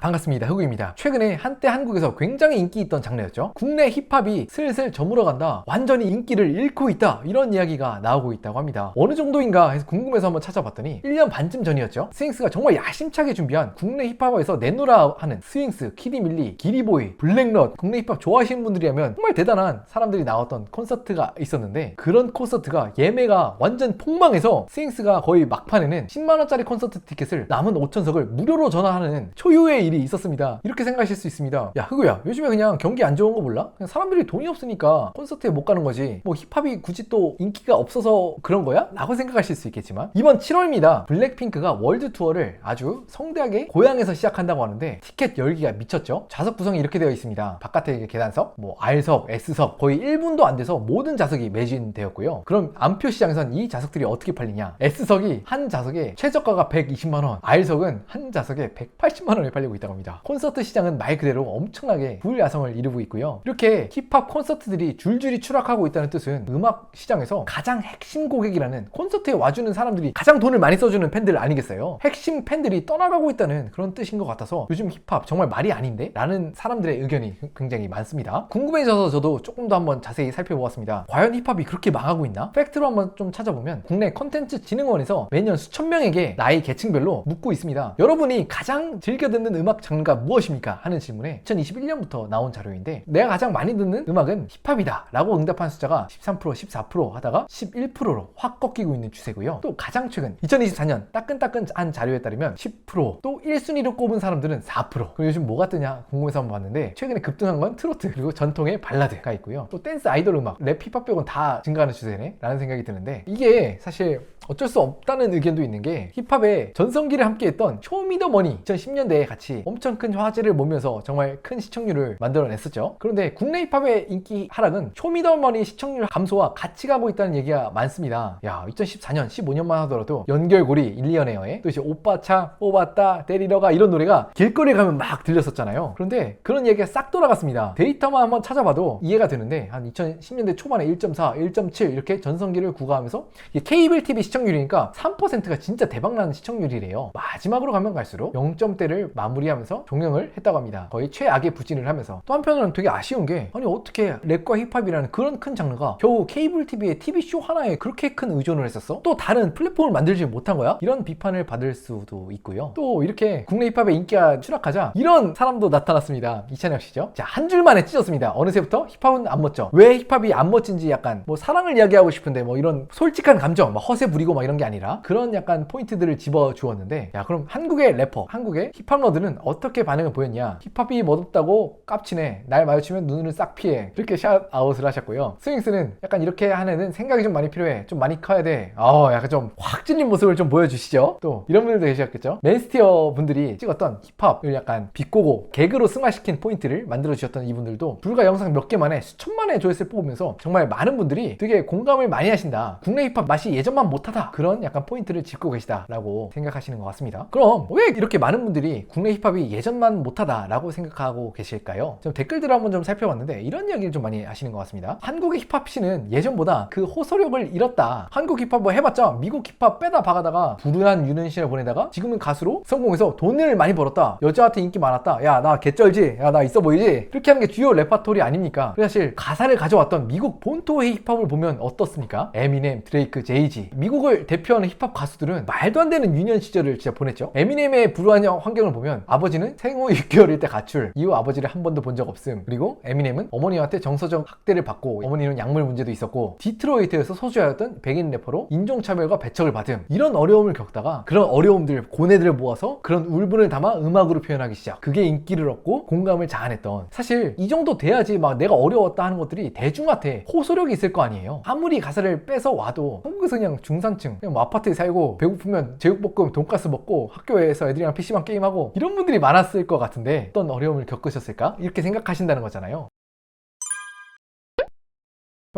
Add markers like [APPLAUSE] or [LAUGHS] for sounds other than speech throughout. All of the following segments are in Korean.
반갑습니다. 흑우입니다. 최근에 한때 한국에서 굉장히 인기 있던 장르였죠. 국내 힙합이 슬슬 저물어간다. 완전히 인기를 잃고 있다. 이런 이야기가 나오고 있다고 합니다. 어느 정도인가 해서 궁금해서 한번 찾아봤더니 1년 반쯤 전이었죠. 스윙스가 정말 야심차게 준비한 국내 힙합에서 내노라 하는 스윙스, 키디밀리, 기리보이, 블랙넛 국내 힙합 좋아하시는 분들이라면 정말 대단한 사람들이 나왔던 콘서트가 있었는데 그런 콘서트가 예매가 완전 폭망해서 스윙스가 거의 막판에는 10만원짜리 콘서트 티켓을 남은 5천석을 무료로 전화하는 초유의 일이 있었습니다. 이렇게 생각하실 수 있습니다. 야, 흑우야, 요즘에 그냥 경기 안 좋은 거 몰라? 그냥 사람들이 돈이 없으니까 콘서트에 못 가는 거지. 뭐 힙합이 굳이 또 인기가 없어서 그런 거야? 라고 생각하실 수 있겠지만 이번 7월입니다. 블랙핑크가 월드 투어를 아주 성대하게 고향에서 시작한다고 하는데 티켓 열기가 미쳤죠. 좌석 구성이 이렇게 되어 있습니다. 바깥에 계단석, 뭐 R석, S석 거의 1분도 안 돼서 모든 좌석이 매진되었고요. 그럼 안표 시장에선 이 좌석들이 어떻게 팔리냐? S석이 한 좌석에 최저가가 120만 원, R석은 한 좌석에 180만 원에 팔리고 있 다고 합니다. 콘서트 시장은 말 그대로 엄청나게 불야성을 이루고 있고요. 이렇게 힙합 콘서트들이 줄줄이 추락하고 있다는 뜻은 음악 시장에서 가장 핵심 고객이라는 콘서트에 와주는 사람들이 가장 돈을 많이 써주는 팬들 아니겠어요? 핵심 팬들이 떠나가고 있다는 그런 뜻인 것 같아서 요즘 힙합 정말 말이 아닌데? 라는 사람들의 의견이 굉장히 많습니다. 궁금해져서 저도 조금 더 한번 자세히 살펴보았습니다. 과연 힙합이 그렇게 망하고 있나? 팩트로 한번 좀 찾아보면 국내 컨텐츠 진흥원에서 매년 수천 명에게 나이 계층별로 묻고 있습니다. 여러분이 가장 즐겨 듣는 음악 장르가 무엇입니까? 하는 질문에 2021년부터 나온 자료인데 내가 가장 많이 듣는 음악은 힙합이다 라고 응답한 숫자가 13% 14% 하다가 11%로 확 꺾이고 있는 추세고요. 또 가장 최근 2024년 따끈따끈한 자료에 따르면 10%또 1순위로 꼽은 사람들은 4% 그럼 요즘 뭐가 뜨냐 궁금해서 한번 봤는데 최근에 급등한 건 트로트 그리고 전통의 발라드가 있고요. 또 댄스 아이돌 음악 랩 힙합 빼곤 다 증가하는 추세네 라는 생각이 드는데 이게 사실 어쩔 수 없다는 의견도 있는 게 힙합의 전성기를 함께했던 쇼미더머니 2010년대에 같이 엄청 큰 화제를 모면서 정말 큰 시청률을 만들어냈었죠. 그런데 국내 힙합의 인기 하락은 쇼미더머니 시청률 감소와 같이 가고 있다는 얘기가 많습니다. 야 2014년 15년만 하더라도 연결고리 1년에어에 또 이제 오빠 차 뽑았다 때리러 가 이런 노래가 길거리에 가면 막 들렸었잖아요. 그런데 그런 얘기가 싹 돌아갔습니다. 데이터만 한번 찾아봐도 이해가 되는데 한 2010년대 초반에 1.4, 1.7 이렇게 전성기를 구가하면서 케이블 TV 시청률이니까 3%가 진짜 대박나는 시청률이래요. 마지막으로 가면 갈수록 0점대를 마무리 하면서 종영을 했다고 합니다. 거의 최악의 부진을 하면서 또 한편으로는 되게 아쉬운 게 아니 어떻게 랩과 힙합이라는 그런 큰 장르가 겨우 케이블 TV의 TV쇼 하나에 그렇게 큰 의존을 했었어? 또 다른 플랫폼을 만들지 못한 거야? 이런 비판을 받을 수도 있고요. 또 이렇게 국내 힙합의 인기가 추락하자 이런 사람도 나타났습니다. 이찬혁 씨죠. 자, 한 줄 만에 찢었습니다. 어느새부터 힙합은 안 멋져. 왜 힙합이 안 멋진지 약간 뭐 사랑을 이야기하고 싶은데 뭐 이런 솔직한 감정, 막 허세 부리고 막 이런 게 아니라 그런 약간 포인트들을 집어 주었는데 야, 그럼 한국의 래퍼, 한국의 힙합 러드는 어떻게 반응을 보였냐? 힙합이 멋없다고 깝치네. 날 마주치면 눈을 싹 피해. 이렇게 샷 아웃을 하셨고요. 스윙스는 약간 이렇게 하는 생각이 좀 많이 필요해. 좀 많이 커야 돼. 어, 약간 좀 확 찔린 모습을 좀 보여주시죠. 또 이런 분들도 계셨겠죠. 맨스티어 분들이 찍었던 힙합을 약간 비꼬고 개그로 승화시킨 포인트를 만들어 주셨던 이분들도 불과 영상 몇 개 만에 수천만의 조회수를 뽑으면서 정말 많은 분들이 되게 공감을 많이 하신다. 국내 힙합 맛이 예전만 못하다. 그런 약간 포인트를 짚고 계시다라고 생각하시는 것 같습니다. 그럼 왜 이렇게 많은 분들이 국내 힙합 이 예전만 못하다라고 생각하고 계실까요? 좀 댓글들을 한번 좀 살펴봤는데 이런 이야기를 좀 많이 하시는 것 같습니다. 한국의 힙합 씬은 예전보다 그 호소력을 잃었다. 한국 힙합 뭐 해봤자 미국 힙합 빼다 박아다가 불운한 유년 시절 보내다가 지금은 가수로 성공해서 돈을 많이 벌었다. 여자한테 인기 많았다. 야 나 개쩔지? 야 나 있어 보이지? 이렇게 하는 게 주요 레파토리 아닙니까? 사실 가사를 가져왔던 미국 본토의 힙합을 보면 어떻습니까? 에미넴, 드레이크, 제이지 미국을 대표하는 힙합 가수들은 말도 안 되는 유년 시절을 진짜 보냈죠. 에미넴의 불우한 환경을 보면 아버지는 생후 [LAUGHS] 6개월일 때 가출. 이후 아버지를 한 번도 본 적 없음. 그리고 에미넴은 어머니한테 정서적 학대를 받고 어머니는 약물 문제도 있었고 디트로이트에서 소주하였던 백인 래퍼로 인종차별과 배척을 받음. 이런 어려움을 겪다가 그런 어려움들 고뇌들을 모아서 그런 울분을 담아 음악으로 표현하기 시작. 그게 인기를 얻고 공감을 자아냈던. 사실 이 정도 돼야지 막 내가 어려웠다 하는 것들이 대중한테 호소력이 있을 거 아니에요. 아무리 가사를 빼서 와도 한국에서 그냥 중산층 그냥 뭐 아파트에 살고 배고프면 제육볶음 돈가스 먹고 학교에서 애들이랑 PC방 게임하고 이런 분들이 많았을 것 같은데 어떤 어려움을 겪으셨을까? 이렇게 생각하신다는 거잖아요. 뭐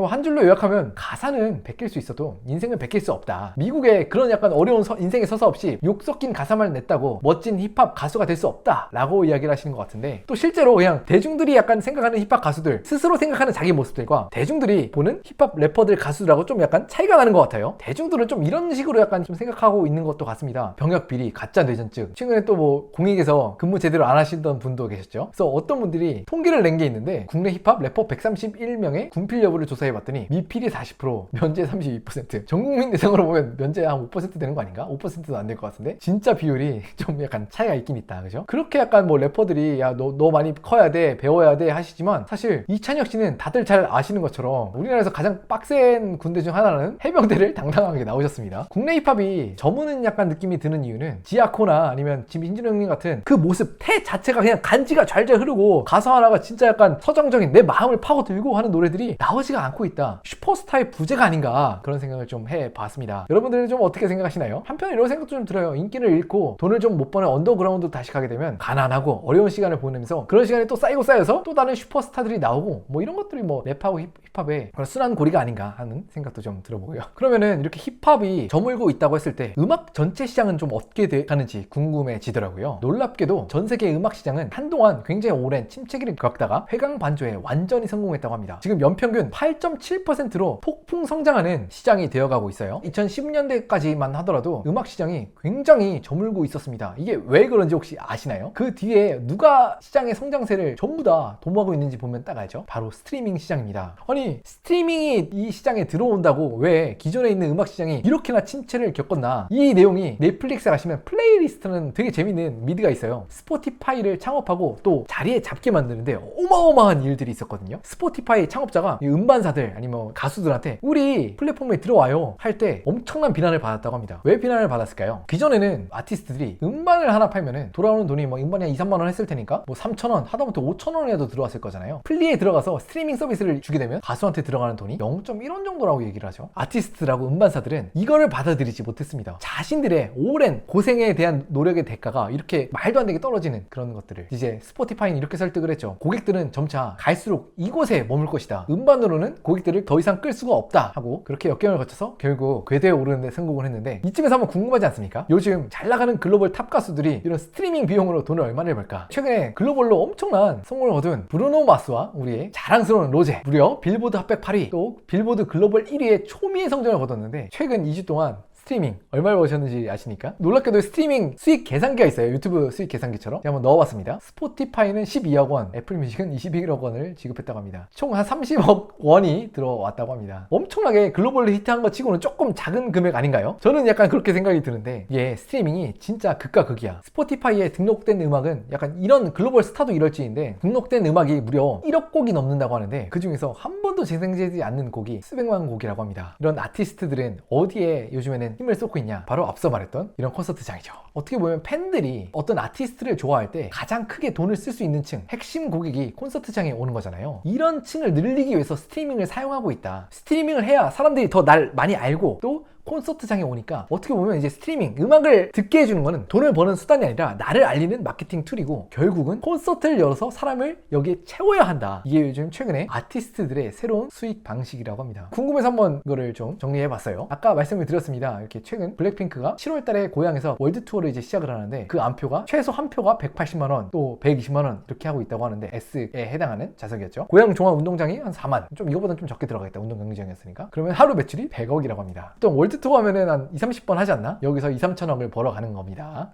한 줄로 요약하면 가사는 베낄 수 있어도 인생은 베낄 수 없다. 미국의 그런 약간 어려운 서- 인생의 서사 없이 욕 섞인 가사만 냈다고 멋진 힙합 가수가 될 수 없다. 라고 이야기를 하시는 것 같은데 또 실제로 그냥 대중들이 약간 생각하는 힙합 가수들 스스로 생각하는 자기 모습들과 대중들이 보는 힙합 래퍼들 가수들하고 좀 약간 차이가 나는 것 같아요. 대중들은 좀 이런 식으로 약간 좀 생각하고 있는 것도 같습니다. 병역 비리, 가짜 뇌전증. 최근에 또 뭐 공익에서 근무 제대로 안 하시던 분도 계셨죠. 그래서 어떤 분들이 통계를 낸 게 있는데 국내 힙합 래퍼 131명의 군필 여부를 조사 해봤더니 미필이 40%, 면제 32%. 전 국민 대상으로 보면 면제 한 5% 되는 거 아닌가? 5%도 안 될 것 같은데 진짜 비율이 [LAUGHS] 좀 약간 차이가 있긴 있다, 그죠? 그렇게 약간 뭐 래퍼들이 야너 너 많이 커야 돼, 배워야 돼 하시지만 사실 이찬혁 씨는 다들 잘 아시는 것처럼 우리나라에서 가장 빡센 군대 중 하나는 해병대를 [LAUGHS] 당당하게 나오셨습니다. 국내 힙합이 저무는 약간 느낌이 드는 이유는 지아코나 아니면 지금 신진호 형님 같은 그 모습 태 자체가 그냥 간지가 잘잘 흐르고 가사 하나가 진짜 약간 서정적인 내 마음을 파고들고 하는 노래들이 나오지가 않고 있다. 슈퍼스타의 부재가 아닌가 그런 생각을 좀 해봤습니다. 여러분들은 좀 어떻게 생각하시나요? 한편 이런 생각도 좀 들어요. 인기를 잃고 돈을 좀 못 버는 언더그라운드 다시 가게 되면 가난하고 어려운 시간을 보내면서 그런 시간이 또 쌓이고 쌓여서 또 다른 슈퍼스타들이 나오고 뭐 이런 것들이 뭐 랩하고 힙, 힙합의 그런 순환 고리가 아닌가 하는 생각도 좀 들어보고요. [LAUGHS] 그러면은 이렇게 힙합이 저물고 있다고 했을 때 음악 전체 시장은 좀 어떻게 돼 가는지 궁금해지더라고요. 놀랍게도 전 세계 음악 시장은 한동안 굉장히 오랜 침체기를 겪다가 회강 반조에 완전히 성공했다고 합니다. 지금 연평균 8.7%로 폭풍 성장하는 시장이 되어가고 있어요. 2010년대까지만 하더라도 음악 시장이 굉장히 저물고 있었습니다. 이게 왜 그런지 혹시 아시나요? 그 뒤에 누가 시장의 성장세를 전부 다 도모하고 있는지 보면 딱 알죠? 바로 스트리밍 시장입니다. 아니 스트리밍이 이 시장에 들어온다고 왜 기존에 있는 음악 시장이 이렇게나 침체를 겪었나? 이 내용이 넷플릭스에 가시면 플레이리스트는 되게 재밌는 미드가 있어요. 스포티파이를 창업하고 또 자리에 잡게 만드는데 어마어마한 일들이 있었거든요. 스포티파이 창업자가 이 음반사 들 아니면 가수들한테 우리 플랫폼에 들어와요 할 때 엄청난 비난을 받았다고 합니다. 왜 비난을 받았을까요? 기존에는 아티스트들이 음반을 하나 팔면은 돌아오는 돈이 뭐 음반이 한 2, 3만 원 했을 테니까 뭐 3천 원 하다못해 5천 원이라도 들어왔을 거잖아요. 플리에 들어가서 스트리밍 서비스를 주게 되면 가수한테 들어가는 돈이 0.1원 정도라고 얘기를 하죠. 아티스트라고 음반사들은 이거를 받아들이지 못했습니다. 자신들의 오랜 고생에 대한 노력의 대가가 이렇게 말도 안 되게 떨어지는 그런 것들을 이제 스포티파이는 이렇게 설득을 했죠. 고객들은 점차 갈수록 이곳에 머물 것이다. 음반으로는 고객들을 더 이상 끌 수가 없다 하고 그렇게 역경을 거쳐서 결국 궤도에 오르는데 성공을 했는데 이쯤에서 한번 궁금하지 않습니까? 요즘 잘 나가는 글로벌 탑 가수들이 이런 스트리밍 비용으로 돈을 얼마를 벌까? 최근에 글로벌로 엄청난 성공을 거둔 브루노 마스와 우리의 자랑스러운 로제 무려 빌보드 핫백 8위 또 빌보드 글로벌 1위의 초미의 성적을 거뒀는데 최근 2주 동안 스트리밍 얼마를 버셨는지 아십니까? 놀랍게도 스트리밍 수익 계산기가 있어요. 유튜브 수익 계산기처럼. 한번 넣어봤습니다. 스포티파이는 12억 원, 애플 뮤직은 21억 원을 지급했다고 합니다. 총 한 30억 원이 들어왔다고 합니다. 엄청나게 글로벌로 히트한 것 치고는 조금 작은 금액 아닌가요? 저는 약간 그렇게 생각이 드는데 이게 스트리밍이 진짜 극과 극이야. 스포티파이에 등록된 음악은 약간 이런 글로벌 스타도 이럴지인데 등록된 음악이 무려 1억 곡이 넘는다고 하는데 그 중에서 한 번도 재생되지 않는 곡이 수백만 곡이라고 합니다. 이런 아티스트들은 어디에 요즘에는 힘을 쏟고 있냐? 바로 앞서 말했던 이런 콘서트장이죠. 어떻게 보면 팬들이 어떤 아티스트를 좋아할 때 가장 크게 돈을 쓸 수 있는 층, 핵심 고객이 콘서트장에 오는 거잖아요. 이런 층을 늘리기 위해서 스트리밍을 사용하고 있다. 스트리밍을 해야 사람들이 더 날 많이 알고 또 콘서트장에 오니까 어떻게 보면 이제 스트리밍 음악을 듣게 해주는 거는 돈을 버는 수단이 아니라 나를 알리는 마케팅 툴이고 결국은 콘서트를 열어서 사람을 여기에 채워야 한다. 이게 요즘 최근에 아티스트들의 새로운 수익 방식이라고 합니다. 궁금해서 한번 이거를 좀 정리해 봤어요. 아까 말씀을 드렸습니다. 이렇게 최근 블랙핑크가 7월달에 고향에서 월드 투어를 이제 시작을 하는데 그 안표가 최소 한 표가 180만 원 또 120만 원 이렇게 하고 있다고 하는데 S에 해당하는 자석이었죠. 고향 종합 운동장이 한 4만. 좀 이거보다 좀 적게 들어가겠다. 운동 경기장이었으니까. 그러면 하루 매출이 100억이라고 합니다. 또 월드 투어 하면은 한 2, 30번 하지 않나? 여기서 2, 3천억을 벌어가는 겁니다.